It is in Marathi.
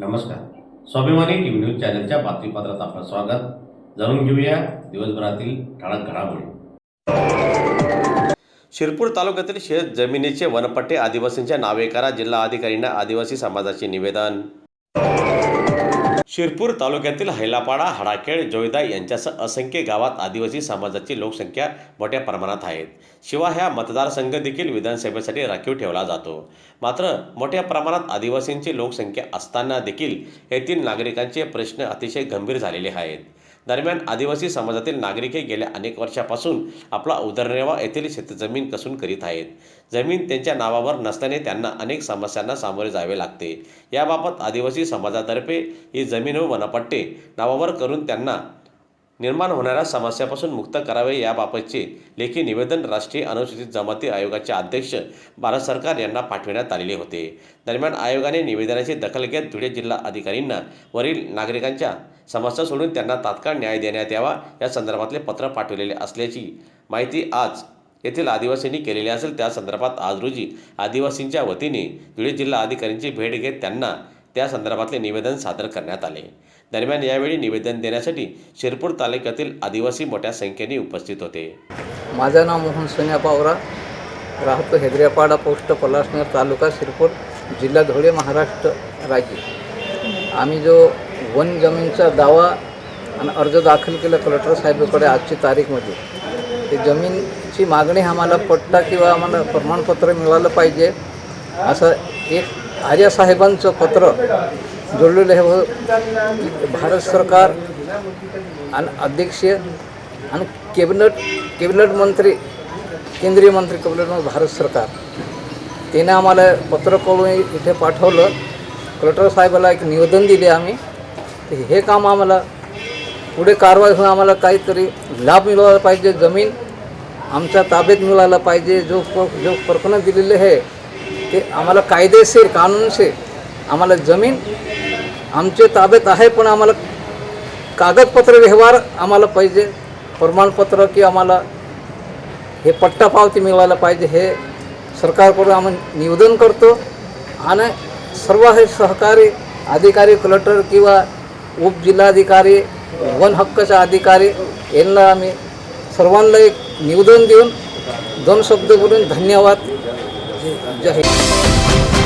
नमस्कार. स्वाभिमानी टीव्ही न्यूज चॅनलच्या बातमीपत्रात आपलं स्वागत. जाणून घेऊया दिवसभरातील ठळक घडामोडी. शिरपूर तालुक्यातील शेत जमिनीचे वनपट्टे आदिवासींच्या नावे करा जिल्हा अधिकाऱ्यांना आदिवासी समाजाचे निवेदन. शिरपूर तालुक्यातील हैलापाडा हडाखेड जोयदा यांच्यासह असंख्य गावात आदिवासी समाजाची लोकसंख्या मोठ्या प्रमाणात आहेत. शिवाय ह्या मतदारसंघ देखील विधानसभेसाठी राखीव ठेवला जातो. मात्र मोठ्या प्रमाणात आदिवासींची लोकसंख्या असताना देखील येथील नागरिकांचे प्रश्न अतिशय गंभीर झालेले आहेत. दरम्यान आदिवासी समाजातील नागरिकही गेल्या अनेक वर्षापासून आपला उदरनिर्वाह येथील शेतजमीन कसून करीत आहेत. जमीन त्यांच्या नावावर नसल्याने त्यांना अनेक समस्यांना सामोरे जावे लागते. याबाबत आदिवासी समाजातर्फे ही जमीन व वनपट्टे नावावर करून त्यांना निर्माण होणाऱ्या समस्यापासून मुक्त करावे याबाबतचे लेखी निवेदन राष्ट्रीय अनुसूचित जमाती आयोगाचे अध्यक्ष भारत सरकार यांना पाठविण्यात आलेले होते. दरम्यान आयोगाने निवेदनाची दखल घेत धुळे जिल्हा अधिकाऱ्यांना वरील नागरिकांच्या समस्या सोडून त्यांना तात्काळ न्याय देण्यात यावा या संदर्भातले पत्र पाठविलेले असल्याची माहिती आज येथील आदिवासींनी केलेली असेल. त्या संदर्भात आज रोजी आदिवासींच्या वतीने धुळे जिल्हा अधिकाऱ्यांची भेट घेत त्यांना त्या संदर्भातले निवेदन सादर करण्यात आले. दरम्यान यावेळी निवेदन देण्यासाठी शिरपूर तालुक्यातील आदिवासी मोठ्या संख्येने उपस्थित होते. माझं नाव मोहन सोन्या पावरा. राहतो हेदऱ्यापाडा पोस्ट पलासनगर तालुका शिरपूर जिल्हा धुळे महाराष्ट्र राज्य. आम्ही जो वन जमीनचा दावा आणि अर्ज दाखल केला कलेक्टर साहेबाकडे आजची तारीखमध्ये ते जमीनची मागणी आम्हाला पट्टा किंवा आम्हाला प्रमाणपत्र मिळालं पाहिजे असं एक आर्या साहेबांचं पत्र जोडलेलं आहे. व भारत सरकार आणि अध्यक्ष आणि कॅबिनेट कॅबिनेट मंत्री केंद्रीय मंत्री कॅबिनेट मंत्री भारत सरकार. त्याने आम्हाला पत्र कळून इथे पाठवलं. कलेक्टर साहेबाला एक निवेदन दिले आम्ही. तर हे काम आम्हाला पुढे कारवाई होऊन आम्हाला काहीतरी लाभ मिळवायला पाहिजे. जमीन आमच्या ताब्यात मिळायला पाहिजे. जो प जो प्रकरण दिलेले आहे ते आम्हाला कायदेशीर कानूनशीर आम्हाला जमीन आमचे ताब्यात आहे पण आम्हाला कागदपत्र व्यवहार आम्हाला पाहिजे प्रमाणपत्र की आम्हाला हे पट्टा पावती मिळवायला पाहिजे हे सरकारकडून आम्ही निवेदन करतो. आणि सर्व हे सहकारी अधिकारी कलेक्टर किंवा उपजिल्हाधिकारी वन हक्काच्या अधिकारी यांना आम्ही सर्वांना एक निवेदन देऊन दोन शब्द बोलून धन्यवाद. জয় হিন্দ।